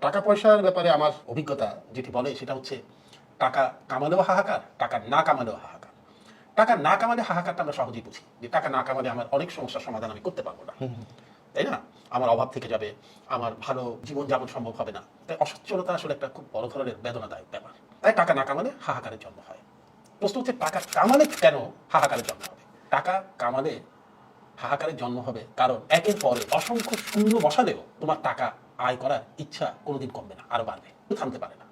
টাকা পয়সার ব্যাপারে আমার অভিজ্ঞতা যেটি বলে সেটা হচ্ছে টাকা কামালেও হাহাকার টাকা না কামালেও হাহাকার। টাকা না কামালে হাহাকারটা আমরা সহজেই বুঝি যে টাকা না কামালে আমার অনেক সমস্যার সমাধান আমি করতে পারব না। তাই না? আমার অভাব থেকে যাবে আমার ভালো জীবন যাপন সম্ভব হবে না। তাই অসচ্ছলতা আসলে একটা খুব বড় ধরনের বেদনাদায়ক ব্যাপার। তাই টাকা না কামালে হাহাকারের জন্ম হয়। প্রশ্ন হচ্ছে টাকা কামালে কেন হাহাকারের জন্ম হবে? টাকা কামালে হাহাকারের জন্ম হবে কারণ একের পরে অসংখ্য শূন্য বসালেও তোমার টাকা আয় করার ইচ্ছা কোনোদিন কমবে না, আরও বাড়বে। থামতে পারে না।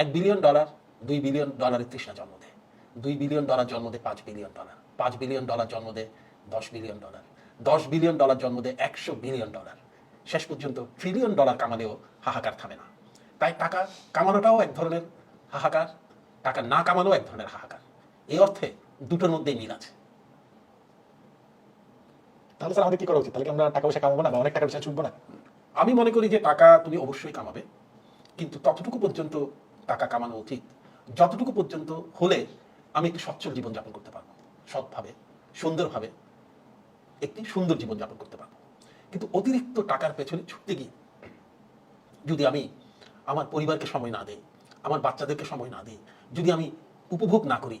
এক বিলিয়ন ডলার, দুই বিলিয়ন ডলারের তৃষ্ণা জন্ম দেয়। দুই বিলিয়ন ডলার জন্ম দেয় পাঁচ বিলিয়ন ডলার। পাঁচ বিলিয়ন ডলার জন্ম দেয় দশ বিলিয়ন ডলার। দশ বিলিয়ন ডলার জন্ম দেয় একশো বিলিয়ন ডলার। শেষ পর্যন্ত ট্রিলিয়ন ডলার কামালেও হাহাকার থামে না। তাই টাকা কামানোটাও এক ধরনের হাহাকার, টাকা না কামানো এক ধরনের হাহাকার। এই অর্থে দুটোর মধ্যেই মিল আছে। তাহলে স্যার আমাদের কি করা উচিত? তাহলে কি আমরা টাকা পয়সা কামাবো না বা অনেক টাকা পয়সা ছুটবো না? আমি মনে করি যে টাকা তুমি অবশ্যই কামাবে, কিন্তু ততটুকু পর্যন্ত টাকা কামানো উচিত। যতটুকু পর্যন্ত হলে আমি একটি সচ্ছল জীবনযাপন করতে পারব। সৎভাবে, সুন্দরভাবে একটি সুন্দর জীবনযাপন করতে পারব। কিন্তু অতিরিক্ত টাকার পেছনে ছুটতে গিয়ে যদি আমি আমার পরিবারকে সময় না দেই, আমার বাচ্চাদেরকে সময় না দিই, যদি আমি উপভোগ না করি,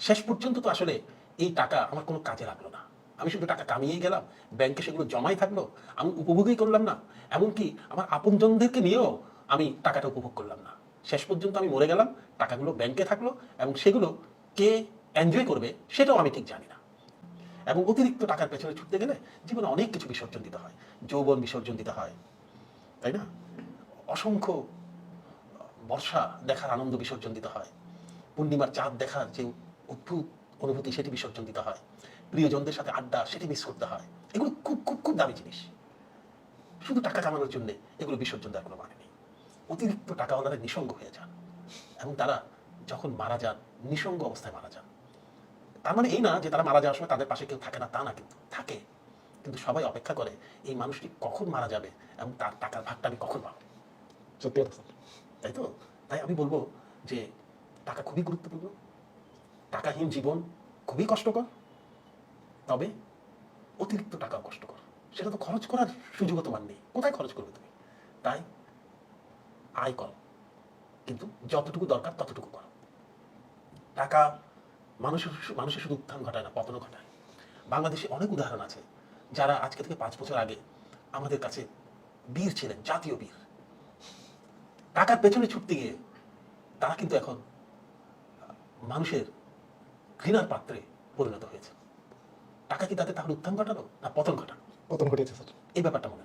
শেষ পর্যন্ত তো আসলে এই টাকা আমার কোনো কাজে লাগল না। আমি শুধু টাকা কামিয়েই গেলাম, ব্যাংকে সেগুলো জমাই থাকল, আমি উপভোগই করলাম না। এমনকি আমার আপনজনদেরকে নিয়েও আমি টাকাটা উপভোগ করলাম না। শেষ পর্যন্ত আমি মরে গেলাম, টাকাগুলো ব্যাংকে থাকল এবং সেগুলো কে এনজয় করবে সেটাও আমি ঠিক জানি না। এবং অতিরিক্ত টাকার পেছনে ছুটতে গেলে জীবনে অনেক কিছু বিসর্জন দিতে হয়, যৌবন বিসর্জন দিতে হয়, তাই না? অসংখ্য বর্ষা দেখার আনন্দ বিসর্জন দিতে হয়, পূর্ণিমার চাঁদ দেখার যে অদ্ভুত অনুভূতি সেটি বিসর্জন দিতে হয়। প্রিয়জনদের সাথে আড্ডা, সেটি মিস করতে হয়। এগুলো খুব খুব খুব দামি জিনিস। শুধু টাকা কামানোর জন্য এগুলো বিসর্জন দেওয়ার কোনো মানে নেই। অতিরিক্ত টাকাওয়ালারা নিঃসঙ্গ হয়ে যান। এবং তারা যখন মারা যান, নিঃসঙ্গ অবস্থায় মারা যান। তার মানে এই না যে তারা মারা যাওয়ার সময় তাদের পাশে কেউ থাকে না, তা না কিন্তু, থাকে। কিন্তু সবাই অপেক্ষা করে এই মানুষটি কখন মারা যাবে এবং তার টাকার ভাগটা আমি কখন পাবো? সত্যি কথা। তাই তো? তাই আমি বলব যে টাকা খুবই গুরুত্বপূর্ণ। টাকাহীন জীবন খুবই কষ্টকর। তবে অতিরিক্ত টাকাও কষ্টকর সেটা তো খরচ করার সুযোগও তোমার নেই। কোথায় খরচ করবে তুমি? তাই আয় করো। কিন্তু যতটুকু দরকার ততটুকু করো। টাকা মানুষের মানুষের শুধু উত্থান ঘটায় না, পতনও ঘটায়। বাংলাদেশে অনেক উদাহরণ আছে। যারা আজকে থেকে পাঁচ বছর আগে আমাদের কাছে বীর ছিলেন, জাতীয় বীর। টাকার পেছনে ছুটতে গিয়ে তারা কিন্তু এখন মানুষের ঘৃণার পাত্রে পরিণত হয়েছে। টাকা কি তাদের তাহলে উত্থান ঘটানো না পতন ঘটানো পতন ঘটিয়েছে স্যার। এই ব্যাপারটা মনে